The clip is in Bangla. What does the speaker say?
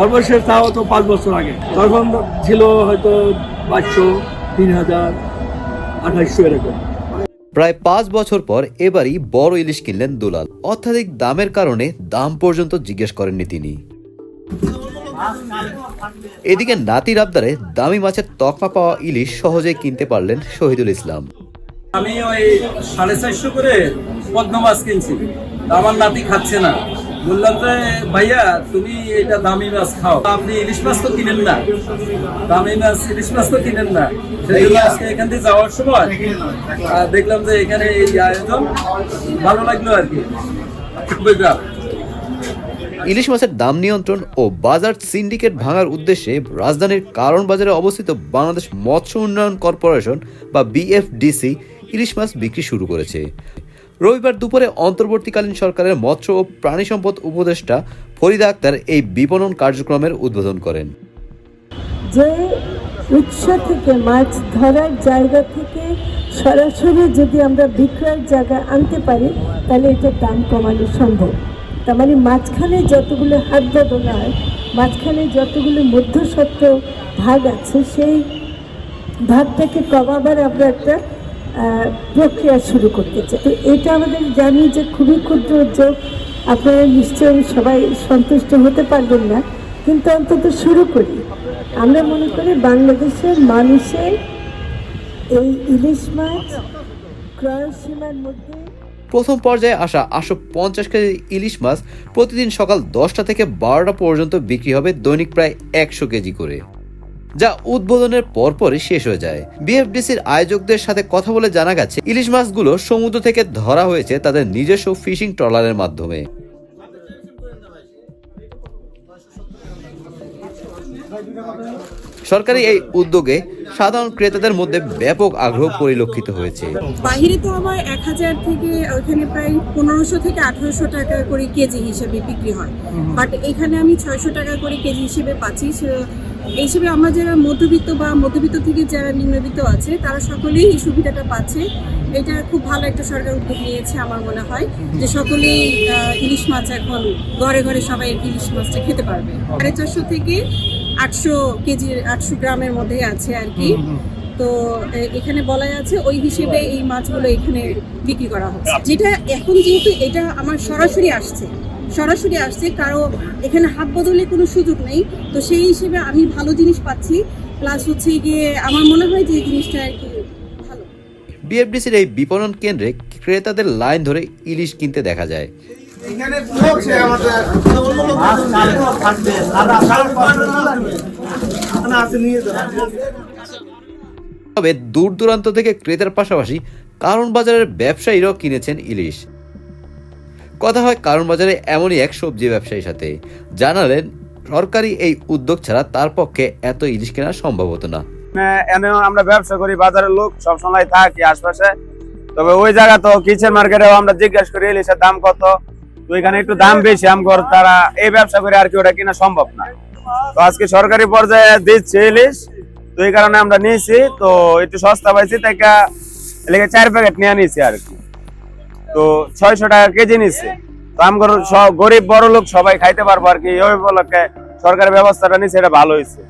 সর্বশেষ তাও তো পাঁচ বছর আগে। তখন ছিল হয়তো পাঁচশো তিন হাজার আঠাইশশো এরকম। প্রায় পাঁচ বছর পর এবারই বড় ইলিশ কিনলেন দুলাল। অত্যাধিক দামের কারণে দাম পর্যন্ত জিজ্ঞেস করেননি তিনি। এদিকে নাতির আবদারে দামি মাছের তকমা পাওয়া ইলিশ সহজেই কিনতে পারলেন শহীদুল ইসলাম। আমি ওই সাড়ে চারশো করে পদ্ম মাছ কিনছি। আমার নাতি খাচ্ছে না। বললাম যে, ভাইয়া, তুমি এটা দামি মাছ খাও। আপনি ইলিশ মাছ তো কিনেন না। দামি মাছ, ইলিশ মাছ তো কিনেন না। আজকে এখান থেকে যাওয়ার সময় দেখলাম যে এখানে এই আয়োজন ভালো লাগল আর কি। ইলিশ মাছের দাম নিয়ন্ত্রণ ও বাজার সিন্ডিকেট ভাঙার উদ্দেশ্যে রাজধানীর কারণ বাজারে অবস্থিত বাংলাদেশ মৎস্য উন্নয়ন কর্পোরেশন বা বিএফডিসি ইলিশ মাছ বিক্রি শুরু করেছে। রবিবার দুপুরে অন্তর্বর্তীকালীন সরকারের মৎস্য ও প্রাণী সম্পদ উপদেষ্টা ফরিদা আক্তার এই বিপণন কার্যক্রমের উদ্বোধন করেন। যে উৎস থেকে মাছ ধরার জায়গা থেকে সরাসরি যদি আমরা বিক্রয়ের জায়গা আনতে পারি, তাহলে এটা দাম কমানো সম্ভব। তার মানে মাঝখানে যতগুলো হাত বদল হয়, মাঝখানে যতগুলো মধ্যসত্ত্ব ভাগ আছে, সেই ভাগটাকে কমাবার আমরা একটা প্রক্রিয়া শুরু করতে চাই। তো এটা আমাদের জানি যে খুবই ক্ষুদ্র উদ্যোগ। আপনারা নিশ্চয়ই সবাই সন্তুষ্ট হতে পারবেন না, কিন্তু অন্তত শুরু করি। আমরা মনে করি বাংলাদেশের মানুষের এই ইলিশ মাছ ক্রয় সীমার মধ্যে প্রথম পর্যায়ে আসা আটশো পঞ্চাশ কেজি ইলিশ মাছ প্রতিদিন সকাল দশটা থেকে বারোটা পর্যন্ত বিক্রি হবে দৈনিক প্রায় একশো কেজি করে। যা উদ্বোধনের পরপরই শেষ হয়ে যায়। বিএফডিসির আয়োজকদের সাথে কথা বলে জানা গেছে ইলিশ মাছগুলো সমুদ্র থেকে ধরা হয়েছে তাদের নিজস্ব ফিশিং ট্রলারের মাধ্যমে। সরকারি এই উদ্যোগে সাধারণ ক্রেতাদের মধ্যে ব্যাপক আগ্রহ পরিলক্ষিত হয়েছে। বাহিরে তো আমার এক হাজার থেকে ওইখানে প্রায় পনেরোশো থেকে আঠারোশো টাকা করে কেজি হিসেবে বিক্রি হয়। বাট এখানে আমি ছয়শো টাকা করে কেজি হিসেবে পাচ্ছি হিসেবে আমরা যারা মধ্যবিত্ত বা মধ্যবিত্ত থেকে যারা নিম্নবিত্ত আছে তারা সকলেই এই সুবিধাটা পাচ্ছে। এটা খুব ভালো একটা সরকার উদ্যোগ নিয়েছে আমার মনে হয় যে সকলেই ইলিশ মাছ এখন ঘরে ঘরে সবাই ইলিশ মাছটা খেতে পারবে। সাড়ে চারশো থেকে আটশো কেজি আটশো গ্রামের মধ্যে আছে আর কি। তো এখানে বলাই আছে ওই হিসেবে এই মাছগুলো এখানে বিক্রি করা হচ্ছে। যেটা এখন যেহেতু এটা আমার সরাসরি আসছে সরাসরি আসছে কারও এখানে হাত বদলে কোনো সুযোগ নেই। তো সেই হিসেবে আমি ভালো জিনিস পাচ্ছি। প্লাস হচ্ছে গিয়ে আমার মনে হয় যে এই জিনিসটা আর কি ভালো। বিএফডিসির এই বিপণন কেন্দ্রে ক্রেতাদের লাইন ধরে ইলিশ কিনতে দেখা যায়। তবে দূর দূরান্ত থেকে ক্রেতার পাশাপাশি কারণ বাজারের ব্যবসায়ীরাও কিনেছেন ইলিশ। কথা হয় কারণ বাজারে এমনই এক সবজি ব্যবসায়ীর সাথে। জানালেন, সরকারি এই উদ্যোগ ছাড়া তার পক্ষে এত ইলিশ কেনা সম্ভব হতো না। আমরা ব্যবসা করি, বাজারের লোক সবসময় থাকি আশপাশে। তবে ওই জায়গা তো কিচেন মার্কেটেও আমরা জিজ্ঞাসা করি, ইলিশের দাম কত? তো এখানে একটু দাম বেশি, আমগর তারা এই ব্যবসা করে আর কি ওটা কিনা সম্ভব না। তো আজকে সরকারি পর্যায়ে দিচ্ছে ইলিশ, তো এই কারণে আমরা নিয়েছি, তো একটু সস্তা পাইছি, তাই চার প্যাকেট নিয়ে নিয়েছি আর কি। তো ছয়শো টাকা কেজি নিচ্ছে। তো আমার গরিব বড় লোক সবাই খাইতে পারব আর কি। ওই উপলক্ষে সরকারের ব্যবস্থাটা নিচ্ছে, এটা ভালো হয়েছে